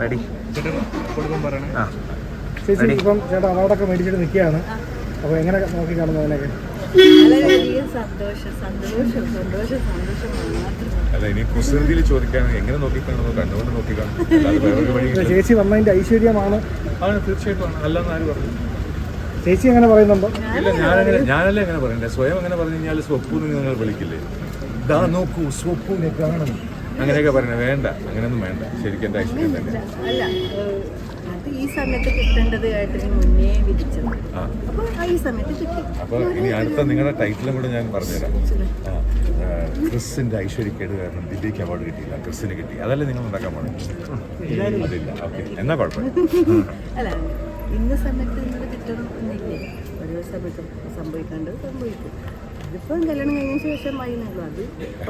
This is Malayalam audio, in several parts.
റെഡി ആ. ചേച്ചി ഇപ്പം ചേട്ടാ അവാർഡൊക്കെ മേടിച്ചിട്ട് നിൽക്കുകയാണ്. അപ്പോൾ എങ്ങനെ നോക്കി കാണുന്നു അതിനൊക്കെ വളരെയധികം സന്തോഷം സന്തോഷം സന്തോഷം സന്തോഷം മാത്രം അല്ല ഇനി കുസൃതിയിൽ ചോദിക്കാൻ എങ്ങനെ നോക്കിക്കാണോ നോക്കിക്കാണും ചേച്ചി വന്നതിന്റെ ഐശ്വര്യമാണ്. ആണ് തീർച്ചയായിട്ടും ആണ്. അല്ലെന്ന് ആര് പറഞ്ഞു? ചേച്ചി അങ്ങനെ പറയുന്നുണ്ടോ? ഇല്ല ഞാനങ്ങനെ ഞാനല്ലേ അങ്ങനെ പറയണ്ടേ? സ്വയം അങ്ങനെ പറഞ്ഞു കഴിഞ്ഞാൽ സ്വപ്പു എന്ന് നിങ്ങൾ വിളിക്കില്ലേ? ദാ നോക്കൂ സ്വപ്പുവിനെ കാണണം. അങ്ങനെയൊക്കെ പറയുന്നത് വേണ്ട. അങ്ങനെയൊന്നും വേണ്ട. ശരിക്കും എന്റെ ഐശ്വര്യം തന്നെ. അല്ല അത് ഈ സമയത്ത് കിട്ടേണ്ടത് ഏട്ടന് മുന്നേ വിധിച്ചത്. അപ്പോൾ ആ ഈ സമയത്ത് കിട്ടി. അപ്പോൾ ഇനി അടുത്ത നിങ്ങളുടെ ടൈറ്റിലും കൂടെ ഞാൻ പറഞ്ഞുതരാം. ക്രിസിന്റെ ഐശ്വര്യക്കേട് കാരണം ദില്ലിക്ക് അവാർഡ് കിട്ടിയില്ല. ക്രിസിന് കിട്ടി. അതല്ലേ നിങ്ങൾ ഉണ്ടാക്കാൻ പാടില്ല അതില്ല. ഓക്കെ. എന്നാ കുഴപ്പമില്ല അല്ല ഇന്ന സമയത്ത് നിങ്ങൾ കിട്ടണം എന്നില്ലേ ഓരോ സമയത്ത് സംഭവിക്കാണ്ട് സംഭവിക്കും. ഇതിപ്പം കല്യാണം കഴിഞ്ഞ ശേഷം വൈകുന്നേരം അത്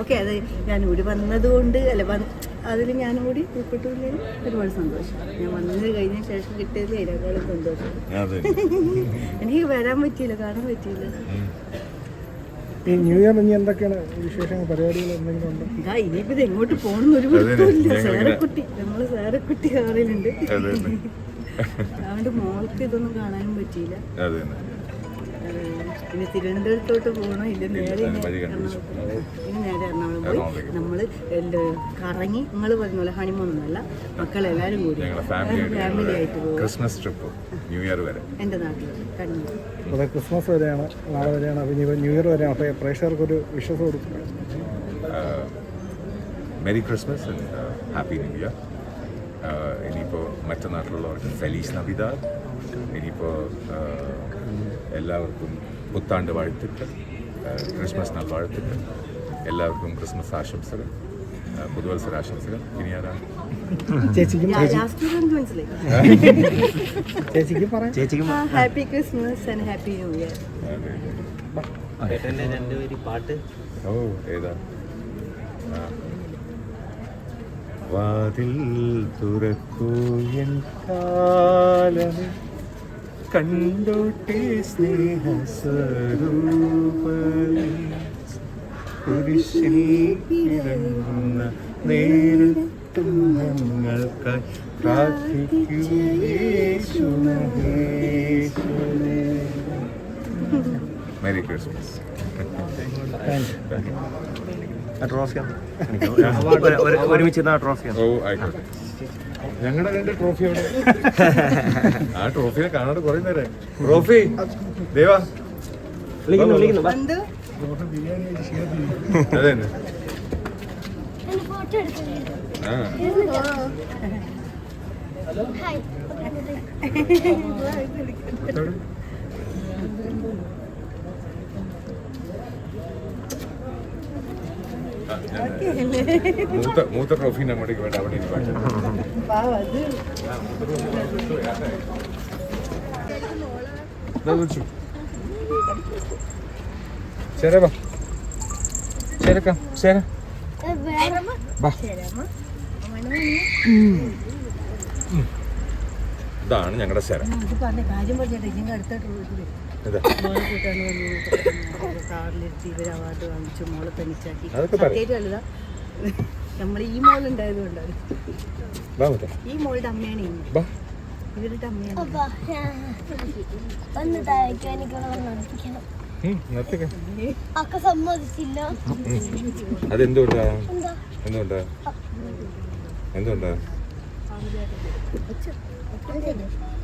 ഓക്കെ അത് ഞാൻ ഇവിടെ വന്നതുകൊണ്ട് അല്ല വന്ന് അതിൽ ഞാൻ കൂടി ഉൾപ്പെട്ടില്ലെങ്കിൽ ഒരുപാട് സന്തോഷം. ഞാൻ വന്നത് കഴിഞ്ഞ ശേഷം കിട്ടിയതിൽ അതിനേക്കാളും സന്തോഷം. അതെ. എനിക്ക് വരാൻ പറ്റിയില്ല കാണാൻ പറ്റിയില്ല. ഈ ന്യൂ ഇയർ ഇനി എന്തൊക്കെയാണ് വിശേഷങ്ങൾ പരിപാടികൾ എന്തെങ്കിലും ഉണ്ടോ? ഇതാ ഇനിയിപ്പോൾ ഇത് എങ്ങോട്ട് പോകണമെന്ന് ഒരു കുട്ടി സാരക്കുട്ടി നമ്മൾ സാരക്കുട്ടി കാറിലുണ്ട്. അതെ അതെ. അതുകൊണ്ട് മോൾക്ക് ഇതൊന്നും കാണാനും പറ്റിയില്ല. ഇനി തിരുവനന്തപുരത്തോട്ട് പോകണോ? ഇല്ല നേരെ ഇനി നേരെ എറണാകുളം പോയി. നമ്മൾ കറങ്ങി നിങ്ങൾ പറഞ്ഞ പോലെ ഹണിമൂന്നല്ല മക്കളെല്ലാവരും കൂടി ഫാമിലി ആയിട്ട് പോകും ക്രിസ്മസ് ട്രിപ്പ് ന്യൂ ഇയർ വരെ. എന്റെ നാട്ടിൽ കണ്ണൂർ അതെ ക്രിസ്മസ് വരെയാണ് നാളെ വരെയാണ്. പിന്നെ ഇനി ന്യൂ ഇയർ വരെയാണ്. അപ്പോൾ പ്രേക്ഷകർക്കൊരു വിശ്വാസം കൊടുക്കുക merry Christmas and happy new year ഇനിയിപ്പോൾ മറ്റു നാട്ടിലുള്ളവർക്ക് ഫെലീസ് നബിത. ഇനിയിപ്പോൾ എല്ലാവർക്കും പുത്താണ്ട് വാഴ്ത്തിട്ട് ക്രിസ്മസ് നാൾ വാഴ്ത്തിട്ട് എല്ലാവർക്കും ക്രിസ്മസ് ആശംസകൾ പുതുവത്സര ആശംസകൾ. ഇനി ആരാണ് ചേച്ചിക്കും ലാസ്റ്റ് എനിക്ക് മനസ്സിലായി ചേച്ചിക്കും happy Christmas and happy new year അതെ. ചേട്ടന്റെ രണ്ടുപേര് പാട്ട്. ഓ ഏതാ? ആ. വാതിൽ തുറക്കൂ എൻ കാലമേ കണ്ടോട്ടെ സ്നേഹ സ്വരൂപ കുരിശിൽ ഇറങ്ങുന്ന നേരത്തും ഞങ്ങൾക്കായി പ്രാർത്ഥിക്കൂ മെരി ക്രിസ്മസ് ട്രോഫിയാണ് ഒരുമിച്ച് ട്രോഫിയാണ് ഓ ആയിക്കോട്ടെ ഞങ്ങളുടെ രണ്ട് ട്രോഫി അവിടെ. ആ ട്രോഫിയെ കാണാണ്ട് കുറെ നേരം ട്രോഫി ദേവാ. അതെ ആ. ആ, മൂത്ത മൂത്ത ട്രോഫീനെ അങ്ങോട്ടേക്ക് അവിടെ ശരി ബാ ശരിക്കാം ശരി. ബാ ഇതാണ് ഞങ്ങളുടെ ശര. കാറിലിരുത്തി ഇവർ അവാർഡ് വാങ്ങിച്ചു മോളെ തനിച്ചാക്കി അതൊക്കെ പറ. നമ്മൾ ഈ മോൾ ഉണ്ടായത് കൊണ്ടാണ് ഈ മോളുടെ അമ്മയാണ് ഇവരുടെ അമ്മയാണ്. അക്ക സമ്മതിച്ചില്ല അതെന്തുകൊണ്ടാ എന്താ? എന്തുകൊണ്ടാ? എന്തുകൊണ്ടാ?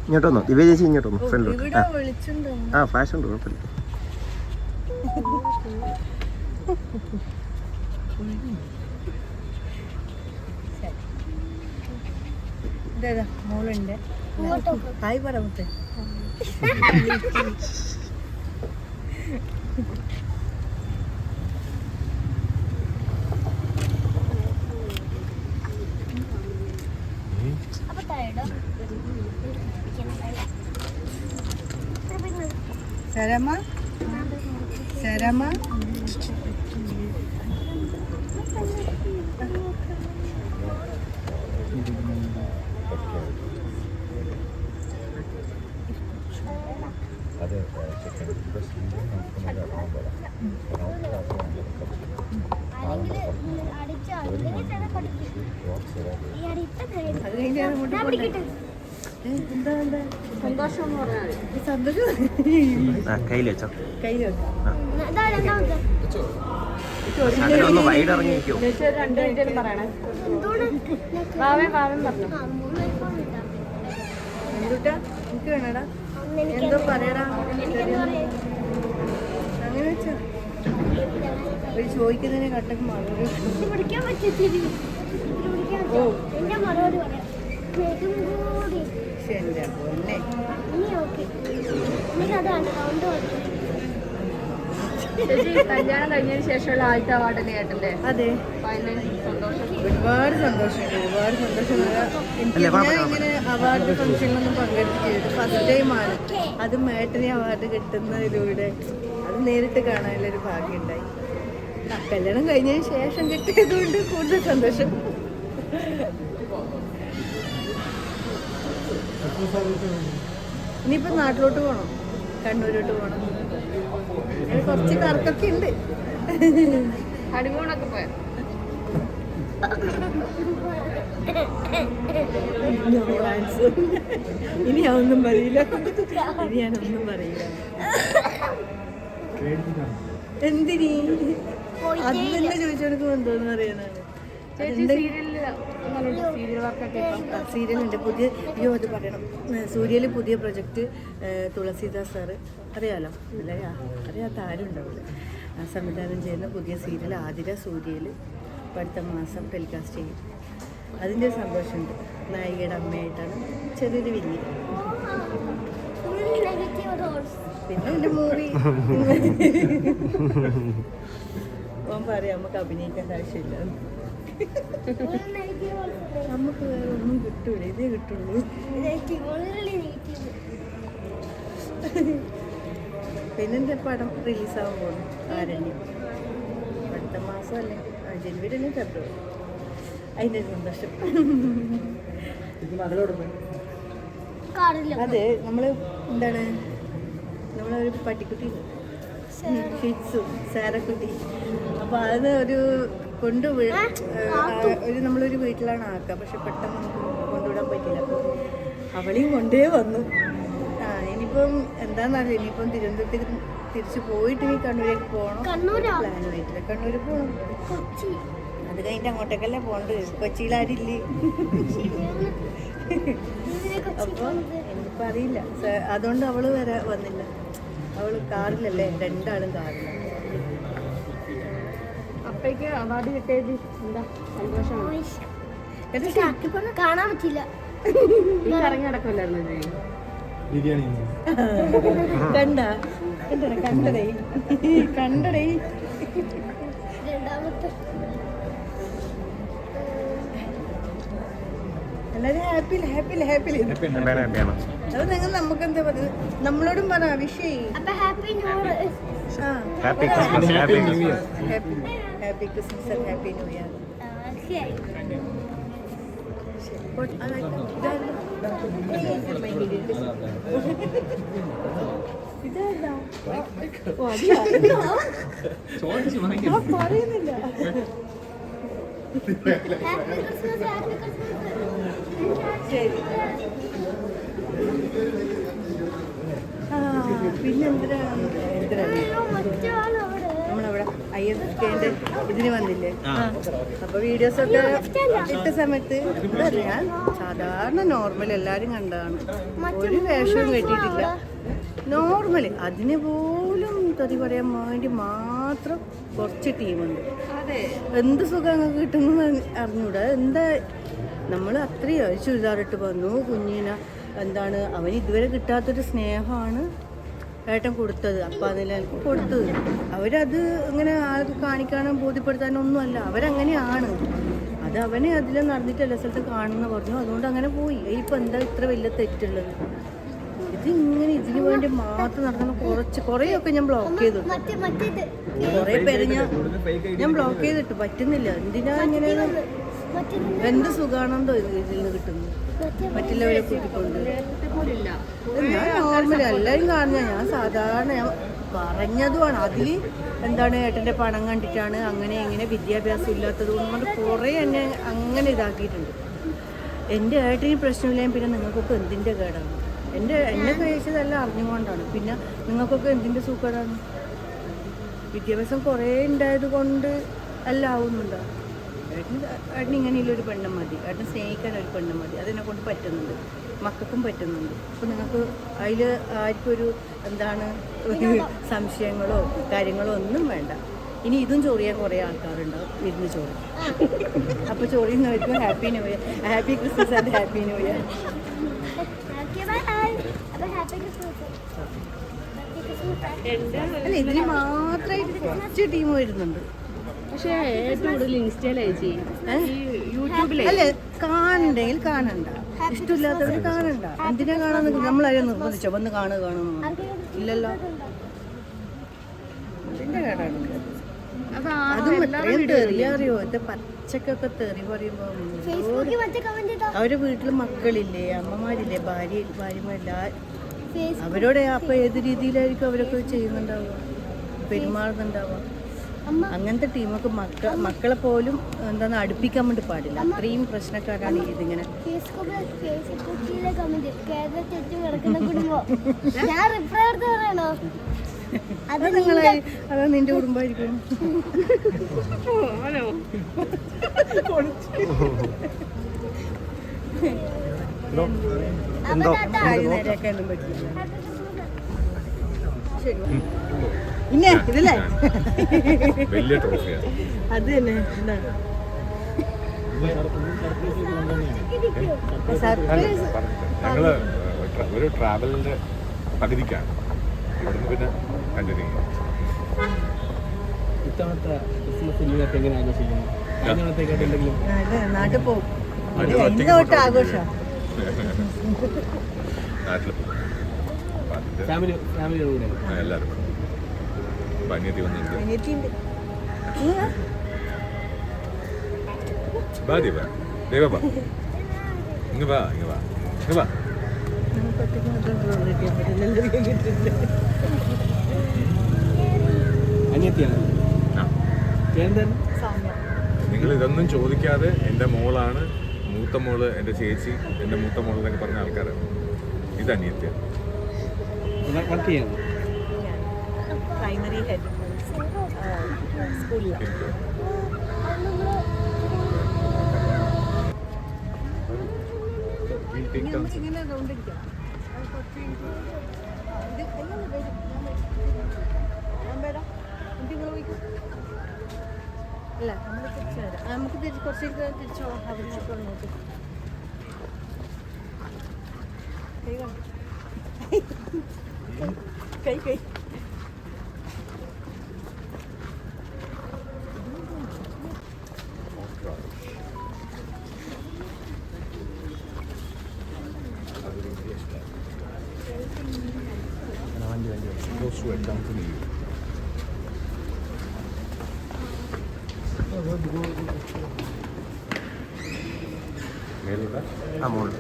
ഇങ്ങോട്ട് വന്നോ? ദിവ്യ ചേച്ചി ഇങ്ങോട്ട് വന്നു? ഫ്രണ്ടിലോട്ട് ആ. ഫാഷൻ ഉണ്ട് കുഴപ്പമില്ല മോളുണ്ട്. ഹായ് പറ മുത്തേ അപ്പൊ ടയർഡോ ശരമ ശരമ അതെ അടിച്ചോ അല്ലെങ്കിൽ പഠിക്കും കയ്യിൽ വെച്ചോ കയ്യിൽ ഒന്ന് വൈഡ് ഇറങ്ങി നിൽക്കുമോ ചേച്ചി ഒരു രണ്ട് മിനിറ്റ് പറയണേ പറഞ്ഞു. എന്തുട്ടാ എനിക്ക് വേണടാ. അന്ന് എനിക്ക് എന്തോ പറയടാ. എനിക്കെന്താ പറയാ? അങ്ങനെ വെച്ചോ. ഒരു ചോദിക്കുന്നതിനെ കട്ടക്ക് മറുപടി. ഓ. കല്യാണം കഴിഞ്ഞതിന് ശേഷമുള്ള ആദ്യത്തെ അവാർഡല്ലേ ഏട്ടന്റെ? അതെ. സന്തോഷം. ഒരുപാട് സന്തോഷമുണ്ട് ഒരുപാട് സന്തോഷം. എനിക്ക് അല്ലേ, ഞാൻ കുഴപ്പമില്ല, ഇങ്ങനെ അവാർഡ് ഫംഗ്ഷനിലൊന്നും പങ്കെടുത്തിട്ട് ഫസ്റ്റ് ടൈമാണ് അത് മേട്ടനെ അവാർഡ് കിട്ടുന്നതിലൂടെ. അത് നേരിട്ട് കാണാനുള്ളൊരു ഭാഗ്യം ഉണ്ടായി. ആ, കല്യാണം കഴിഞ്ഞതിന് ശേഷം കിട്ടിയതുകൊണ്ട് കൂടുതൽ സന്തോഷം. ഇനിയിപ്പോൾ നാട്ടിലോട്ട് പോകണം കണ്ണൂരോട്ട് പോകണം കുറച്ച് കറക്കൊക്കെ ഉണ്ട്. ഹണിമൂണൊക്കെ പോയ. ഇനി ഞാനൊന്നും പറയില്ല. ഇനി ഞാനൊന്നും പറയില്ല. എന്തിനീ? അത് തന്നെ ചോദിച്ചെടുക്കും എന്തോന്ന് അറിയാനാണ് സീരിയലിൽ സീരിയൽ വർക്കൊക്കെ ഇപ്പം സീരിയലുണ്ട് പുതിയ അയ്യോ അത് പറയണം. സൂര്യയിൽ പുതിയ പ്രൊജക്റ്റ് തുളസീദാസ് സാറ് അറിയാലോ? അല്ലേ? അറിയാ അറിയാത്ത ആരും ഉണ്ടാവില്ല. ആ സംവിധാനം ചെയ്യുന്ന പുതിയ സീരിയൽ ആതിര സൂര്യയിൽ അടുത്ത മാസം ടെലികാസ്റ്റ് ചെയ്യും. അതിന്റെ സന്തോഷമുണ്ട്. നായികയുടെ അമ്മയായിട്ടാണ് ചെറിയൊരു വില്ലി. പിന്നെ എന്റെ മൂവി ഓൻ പറയാം നമുക്ക് അഭിനയിക്കേണ്ട ആവശ്യമില്ല. നമുക്ക് വേറെ ഒന്നും കിട്ടൂല. ഇതേ കിട്ടുള്ളൂ. നെഗറ്റീവ് പടം റിലീസാകാൻ പോകുന്നു ആരണ്യം അടുത്ത മാസം അല്ലേ ആ, ജനുവരി അല്ലെങ്കിൽ ഫെബ്രുവരി? അതിന്റെ ഒരു സന്തോഷം. കാറില്ല അതെ നമ്മൾ എന്താണ്? നമ്മളൊരു പട്ടിക്കുട്ടി ഷിറ്റ്സു സാരക്കുട്ടി. അപ്പോൾ അത് ഒരു കൊണ്ടു ഒരു നമ്മളൊരു വീട്ടിലാണ് ആക്കുക പക്ഷെ പെട്ടെന്ന് നമുക്ക് കൊണ്ടുവിടാൻ പറ്റില്ല. അപ്പോൾ അവളെയും കൊണ്ടേ വന്നു. ആ ഇനിയിപ്പം എന്താണെന്നറിയില്ല ഇനിയിപ്പം തിരുവനന്തപുരത്തേക്ക് തിരിച്ചു പോയിട്ട് ഇനി കണ്ണൂരേക്ക് പോകണം പ്ലാനുമായിട്ടില്ല കണ്ണൂർ പോകണം കൊച്ചി. അത് കഴിഞ്ഞിട്ട് അങ്ങോട്ടേക്കല്ലേ പോകണ്ട്. കൊച്ചിയിലാരില്ലേ അപ്പൊ എനിക്ക് കൊച്ചി അപ്പോൾ എനിക്കിപ്പോൾ അറിയില്ല. അതുകൊണ്ട് അവൾ വരാ വന്നില്ല. അവൾ കാറിലല്ലേ? രണ്ടാളും കാറിലാണ്. അപ്പയ്ക്ക് അവാർഡ് കിട്ടിയത് എന്താ? സന്തോഷമാണ്? കാണാൻ പറ്റില്ല ഇറങ്ങി ചേച്ചി കണ്ട. കണ്ടടേ കണ്ടടേ കണ്ടടേ രണ്ടാമത്തെ. എല്ലാവരും ഹാപ്പി ഹാപ്പി ഹാപ്പി അത് നിങ്ങൾ നമുക്ക് എന്താ പറയുന്നത് നമ്മളോടും പറ വിഷയ. Happy new year happy Christmas happy happy Christmas and happy new year പിന്നെന്തിനാ പറയുന്നില്ല ശരി എന്തിനാ? ഇതിന് വന്നില്ലേ? അപ്പൊ വീഡിയോസ് ഒക്കെ ഇട്ട സമയത്ത് ഇതാ ഞാൻ സാധാരണ നോർമൽ എല്ലാരും കണ്ടതാണ്. ഒരു വേഷവും കെട്ടിയിട്ടില്ല. നോർമൽ അതിന് പോലും തതി പറയാൻ വേണ്ടി മാത്രം കുറച്ച് ടീമുണ്ട് എന്ത് സുഖം അങ്ങ് കിട്ടുന്നു അറിഞ്ഞൂടാ. എന്താ നമ്മൾ അത്രയും ചുരിദാറിട്ട് വന്നു. കുഞ്ഞിനെ എന്താണ് അവന് ഇതുവരെ കിട്ടാത്തൊരു സ്നേഹമാണ്. ഏട്ടൻ കൊടുത്തത്. അപ്പം അതിൽ എനിക്ക് കൊടുത്തത്. അവരത് ഇങ്ങനെ ആൾക്ക് കാണിക്കാനും ബോധ്യപ്പെടുത്താനും ഒന്നുമല്ല. അവരങ്ങനെയാണ്. അത് അവനെ അതിൽ നടന്നിട്ട് എല്ലാ സ്ഥലത്തും കാണുന്ന പറഞ്ഞു. അതുകൊണ്ട് അങ്ങനെ പോയി. ഇപ്പം എന്താ ഇത്ര വലിയ തെറ്റുള്ളത്? ഇത് ഇങ്ങനെ ഇതിനു വേണ്ടി മാത്രം നടക്കുന്ന കുറച്ച് കുറേയൊക്കെ ഞാൻ ബ്ലോക്ക് ചെയ്തു. കുറേ പേര് ഞാൻ ഞാൻ ബ്ലോക്ക് ചെയ്തിട്ട് പറ്റുന്നില്ല. എന്തിനാ ഇങ്ങനെ എന്ത് സുഖാണെന്തോ ഇത് ഇതിൽ നിന്ന് കിട്ടുന്നു മറ്റുള്ളവരെ കൂട്ടിക്കൊണ്ട്. പോലില്ല ഞാൻ നോർമൽ എല്ലാവരും കാണുന്ന ഞാൻ സാധാരണ ഞാൻ പറഞ്ഞതുമാണ്. അതിൽ എന്താണ് ഏട്ടന്റെ പണം കണ്ടിട്ടാണ് അങ്ങനെ ഇങ്ങനെ വിദ്യാഭ്യാസം ഇല്ലാത്തത് കൊണ്ട് കുറേ എന്നെ അങ്ങനെ ഇതാക്കിയിട്ടുണ്ട്. എന്റെ ഏട്ടന് പ്രശ്നമില്ലെങ്കിൽ പിന്നെ നിങ്ങൾക്കൊക്കെ എന്തിന്റെ കേടാണ്? എന്റെ എന്നെ കഴിച്ചതെല്ലാം അറിഞ്ഞുകൊണ്ടാണ്. പിന്നെ നിങ്ങൾക്കൊക്കെ എന്തിന്റെ സൂക്കേടാണ് വിദ്യാഭ്യാസം കുറേ ഉണ്ടായത് കൊണ്ട് എല്ലാം ആവുന്നുണ്ടോ? ഏട്ടന് ഏട്ടന് ഇങ്ങനെയുള്ളൊരു പെണ്ണ് മതി. ഏട്ടൻ സ്നേഹിക്കാൻ ഒരു പെണ്ണ് മതി. അതിനെ കൊണ്ട് പറ്റുന്നുണ്ട്. മക്കൾക്കും പറ്റുന്നുണ്ട്. അപ്പോൾ നിങ്ങൾക്ക് അതിൽ ആർക്കും ഒരു എന്താണ് ഒരു സംശയങ്ങളോ കാര്യങ്ങളോ ഒന്നും വേണ്ട. ഇനി ഇതും ചൊറിയാൻ കുറേ ആൾക്കാരുണ്ടാവും ഇരുന്ന് ചോറി. അപ്പോൾ ചൊറിയുന്നവർക്കും happy new year. Happy Christmas and happy new year. Okay bye. അപ്പോൾ ഹാപ്പി ക്രിസ്മസ്. അല്ല ഇതിന് മാത്രമായിട്ട് കുറച്ച് ടീം വരുന്നുണ്ട്. പക്ഷേ ഏറ്റവും കൂടുതൽ ഇൻസ്റ്റയിലായി ചേച്ചി. ഈ യൂട്യൂബിൽ അല്ല കാണണ്ടെങ്കിൽ കാണണ്ട. ഇഷ്ടമില്ലാത്തവർ കാണണ്ട. എന്തിനാ കാണാൻ നിൽക്കുന്നത് നമ്മളാരും നിർബന്ധിച്ചോ? വന്ന് കാണുക കാണുന്നു ഇല്ലല്ലോ. കേടാണ്. അതും എത്രയും തെറി അറിയോ? ഇത് പച്ചക്കൊക്കെ തെറി പറയുമ്പോ ഫേസ്ബുക്കിൽ മറ്റേ കമന്റ് ചെയ്തോ? അവരുടെ വീട്ടിൽ മക്കളില്ലേ അമ്മമാരില്ലേ ഭാര്യ ഭാര്യമാരില്ല? അവരോടെ അവരോട് അപ്പൊ ഏത് രീതിയിലായിരിക്കും അവരൊക്കെ ചെയ്യുന്നുണ്ടാവുക? പെരുമാറുന്നുണ്ടാവുക? അങ്ങനത്തെ ടീമൊക്കെ മക്ക മക്കളെ പോലും എന്താണ് അടുപ്പിക്കാൻ വേണ്ടി പാടില്ല. അത്രയും പ്രശ്നക്കാരാണ് ഇതിങ്ങനെ. അത് നിങ്ങളെ അതാ നിന്റെ കുടുംബമായിരിക്കും. എന്തോ ശരി. പിന്നെ ഇതല്ലേ? വലിയ ട്രോഫിയാണ് അത് തന്നെ എന്താ സർപ്രൈസ്. ഞങ്ങൾ ഒരു ട്രാവലിന്റെ പകുതിക്കാണ്. ഇവിടുന്ന് പിന്നെ കണ്ടിന്യൂ ചെയ്യും. ഇത്തവണത്തെ ക്രിസ്മസ് ന്യൂ ഇയർ എങ്ങനെ ആഘോഷിക്കുന്നു കഴിഞ്ഞ തവണത്തേക്കാട്ട് നാട്ടിൽ പോകും ആഘോഷം? നാട്ടിൽ ഫാമിലി ഫാമിലിയുടെ കൂടെ. എല്ലാവരും. അനിയത്തി വന്നിട്ടുണ്ട് ബാ ദീപ. ദീപ ബാ ഇങ്ങ് വാ ഇങ്ങ് വാ. ഇങ്ങ് പ്രവർത്തിക്കാൻ അനിയത്തിയാണ്? നിങ്ങൾ ഇതൊന്നും ചോദിക്കാതെ എന്റെ മോളാണ് മൂത്ത മോൾ എന്റെ ചേച്ചി എന്റെ മൂത്ത മോൾ എന്നൊക്കെ പറഞ്ഞ ആൾക്കാരാണ്. ഇത് അനിയത്തിയാണ്. വർക്ക് പ്രൈമറി ഹെഡ് സ്കൂളിലാണ് ഇങ്ങനെ റൗണ്ട് അടിക്കാം ഇത് എല്ലാം ഇങ്ങൾ പോയിക്കോ. അല്ല നമ്മൾ തിരിച്ചു വരാം നമുക്ക് തിരിച്ച് കുറച്ച് കഴിഞ്ഞിട്ട് തിരിച്ചോളാം അവിടെ അങ്ങോട്ട് കൈ കൈ കൈ com sua cantoria. Melhor? Amor.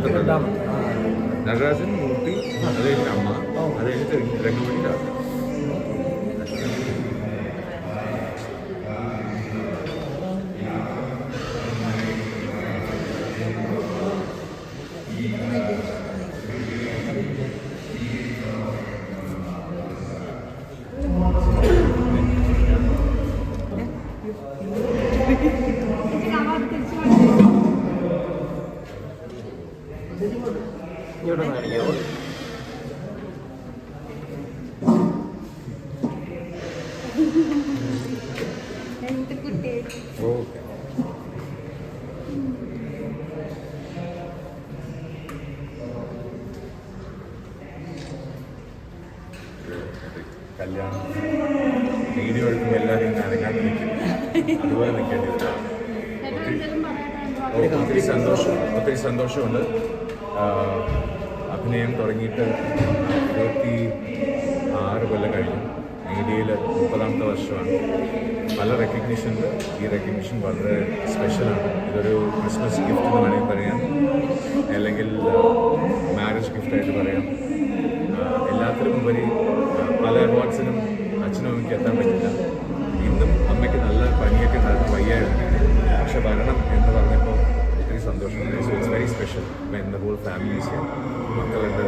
മൂർത്തി രണ്ടാമത്തെ brother. ഓക്കെ. കല്യാണം വീഡിയോ എടുക്കുമ്പോൾ എല്ലാവരും നനങ്ങാൻ നിൽക്കും അതുപോലെ നിൽക്കേണ്ടി വരും ഒത്തിരി സന്തോഷം ഒത്തിരി സന്തോഷമുണ്ട് അഭിനയം തുടങ്ങിയിട്ട് മീഡിയയിൽ മുപ്പതാമത്തെ വർഷമാണ്. പല റെക്കഗ്നിഷൻ ഈ റെക്കഗ്നീഷൻ വളരെ സ്പെഷ്യലാണ് ഇതൊരു ക്രിസ്മസ് ഗിഫ്റ്റ് എന്ന് വേണമെങ്കിൽ പറയാം. അല്ലെങ്കിൽ മാരേജ് ഗിഫ്റ്റായിട്ട് പറയാം. എല്ലാത്തിനും ഉപരി പല അവാർഡ്സിനും അച്ഛനും അമ്മയ്ക്ക് എത്താൻ പറ്റില്ല. ഇന്നും അമ്മയ്ക്ക് നല്ല പനിയൊക്കെ ഉണ്ടായിരുന്നു വയ്യായിരുന്നു. പക്ഷെ വരണം എന്ന് പറഞ്ഞപ്പോൾ ഒത്തിരി സന്തോഷമുണ്ട് സോ ഇറ്റ്സ് വെരി സ്പെഷ്യൽ എന്റെ ഹോൾ ഫാമിലീസ് മക്കളുണ്ട്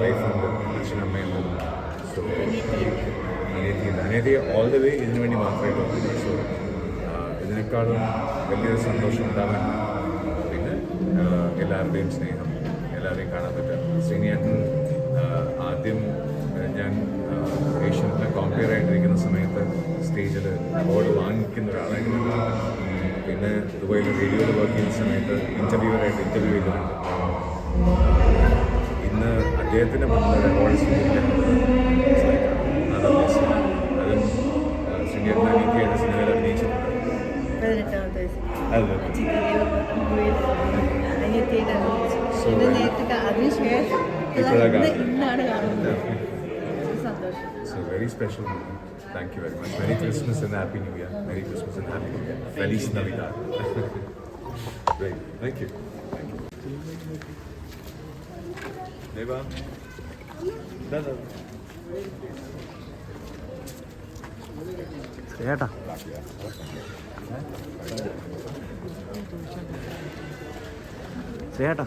വൈഫുണ്ട് അച്ഛനമ്മയുണ്ട് സോ അനിയത്തിയുണ്ട് ഓൾ ദ വേ ഇതിനു വേണ്ടി മാത്രമേ വന്നു സോ ഇതിനേക്കാളും വലിയൊരു സന്തോഷം ഉണ്ടാവാൻ പിന്നെ എല്ലാവരുടെയും സ്നേഹം എല്ലാവരെയും കാണാൻ പറ്റുക. ശ്രീനിയേട്ടൻ ആദ്യം ഞാൻ ഏഷ്യനിലെ കോമ്പയർ ആയിട്ടിരിക്കുന്ന സമയത്ത് സ്റ്റേജിൽ അവാർഡ് വാങ്ങിക്കുന്ന ഒരാളായിരുന്നു. പിന്നെ ദുബായിൽ റേഡിയോയിൽ വർക്ക് ചെയ്യുന്ന സമയത്ത് ഇന്റർവ്യൂവറായിട്ട് ഇന്റർവ്യൂ ചെയ്തിട്ടുണ്ട്. ഇന്ന് അദ്ദേഹത്തിന്റെ മുന്നിൽ ഒരു അവാർഡ് very- നേരത്തെ കാ- ഇപ്പോഴാ ഇന്ന് കാണുന്നത്. ഇന്നാണ് കാണുന്നത് ഒരു സന്തോഷം So very special moment. Thank you very much. Merry Christmas and Happy New Year. Merry Christmas and Happy New Year. Feliz ചേട്ടാ ചേട്ടാ